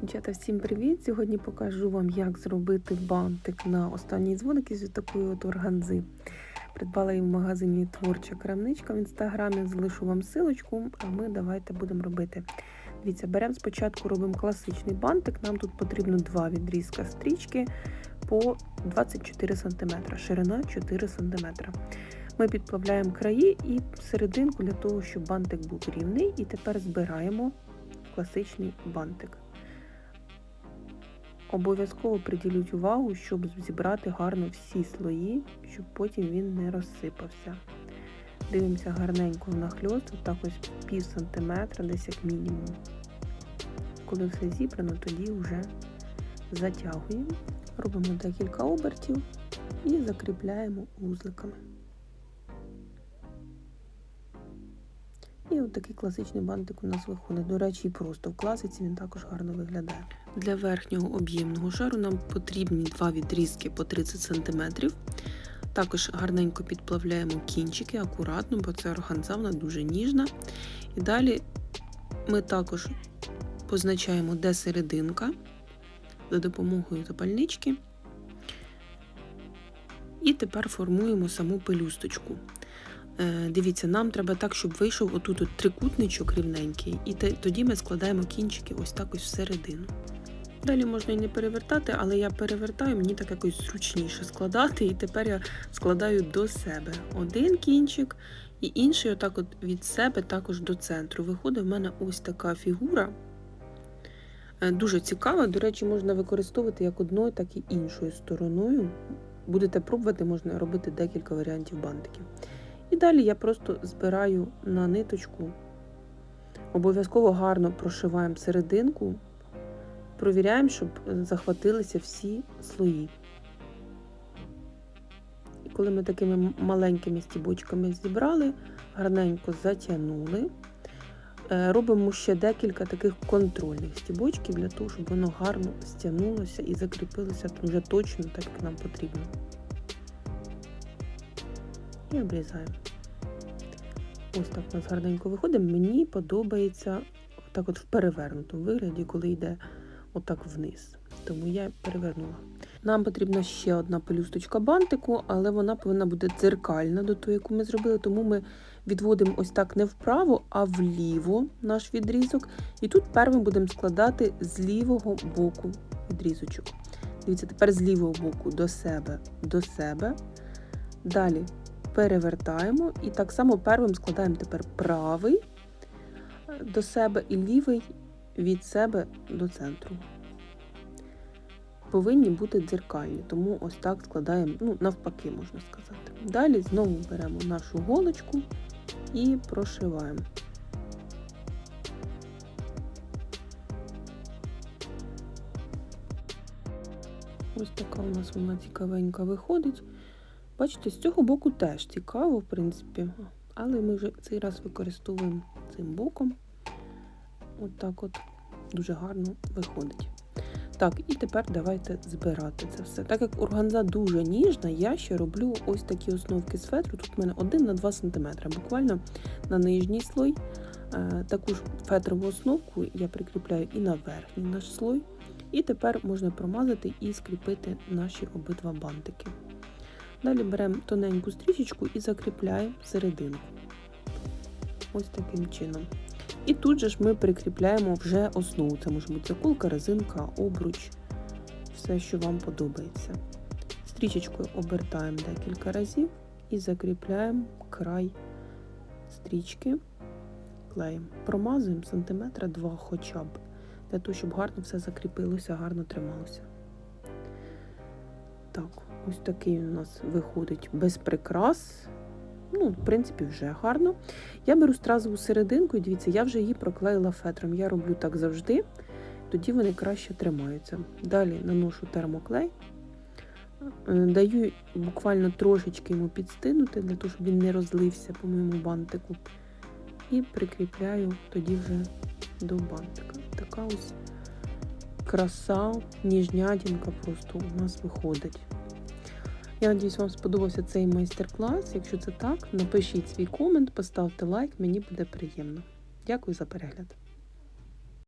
Дівчата, всім привіт! Сьогодні покажу вам, як зробити бантик на останній дзвоник із такої от органзи. Придбала її в магазині Творча крамничка в інстаграмі. Залишу вам силочку, а ми давайте будемо робити. Дивіться, беремо спочатку, робимо класичний бантик. Нам тут потрібно два відрізка стрічки по 24 см, ширина 4 см. Ми підплавляємо краї і серединку для того, щоб бантик був рівний. І тепер збираємо класичний бантик. Обов'язково приділіть увагу, щоб зібрати гарно всі слої, щоб потім він не розсипався. Дивимося гарненько нахльост, отак ось пів сантиметра, десь як мінімум. Коли все зібрано, тоді вже затягуємо, робимо декілька обертів і закріпляємо вузликами. І от такий класичний бантик у нас виходить. До речі, і просто в класиці він також гарно виглядає. Для верхнього об'ємного шару нам потрібні два відрізки по 30 см. Також гарненько підплавляємо кінчики акуратно, бо це органза, вона дуже ніжна. І далі ми також позначаємо, де серединка за допомогою запальнички. І тепер формуємо саму пелюсточку. Дивіться, нам треба так, щоб вийшов отут от трикутничок рівненький, і тоді ми складаємо кінчики ось так ось всередину. Далі можна і не перевертати, але я перевертаю, мені так якось зручніше складати, і тепер я складаю до себе один кінчик, і інший, отак от від себе, також до центру. Виходить в мене ось така фігура. Дуже цікава, до речі, можна використовувати як одною, так і іншою стороною. Будете пробувати, можна робити декілька варіантів бантиків. І далі я просто збираю на ниточку, обов'язково гарно прошиваємо серединку, провіряємо, щоб захватилися всі слої. І коли ми такими маленькими стібочками зібрали, гарненько затягнули, робимо ще декілька таких контрольних стібочків для того, щоб воно гарно стягнулося і закріпилося вже точно так, як нам потрібно і обрізаємо. Ось так у нас гарненько виходить. Мені подобається так от в перевернутому вигляді, коли йде отак вниз. Тому я перевернула. Нам потрібна ще одна пелюсточка бантику, але вона повинна бути дзеркальна до того, яку ми зробили. Тому ми відводимо ось так не вправо, а вліво наш відрізок. І тут першим будемо складати з лівого боку відрізочок. Дивіться, тепер з лівого боку до себе, до себе. Далі перевертаємо і так само первим складаємо тепер правий до себе і лівий від себе до центру. Повинні бути дзеркальні, тому ось так складаємо, ну, навпаки, можна сказати. Далі знову беремо нашу голочку і прошиваємо. Ось така у нас вона цікавенька виходить. Бачите, з цього боку теж цікаво, в принципі, але ми вже цей раз використовуємо цим боком. От так от дуже гарно виходить. Так, і тепер давайте збирати це все. Так як органза дуже ніжна, я ще роблю ось такі основки з фетру. Тут в мене 1 на 2 см, буквально на нижній слой. Е, таку ж фетрову основку я прикріпляю і на верхній наш слой. І тепер можна промазати і скріпити наші обидва бантики. Далі беремо тоненьку стрічечку і закріпляємо серединку. Ось таким чином. І тут же ж ми прикріпляємо вже основу. Це може бути заколка, резинка, обруч, все, що вам подобається. Стрічечкою обертаємо декілька разів і закріпляємо край стрічки клеєм. Промазуємо сантиметра два хоча б, для того, щоб гарно все закріпилося, гарно трималося. Так, ось такий у нас виходить без прикрас. Ну, в принципі, вже гарно. Я беру стразову серединку, і дивіться, я вже її проклеїла фетром. Я роблю так завжди, тоді вони краще тримаються. Далі наношу термоклей, е, даю буквально трошечки йому підстинути, для того, щоб він не розлився по моєму бантику. І прикріпляю тоді вже до бантика. Така ось краса, ніжнятінка просто у нас виходить. Я надіюсь, вам сподобався цей майстер-клас. Якщо це так, напишіть свій комент, поставте лайк, мені буде приємно. Дякую за перегляд.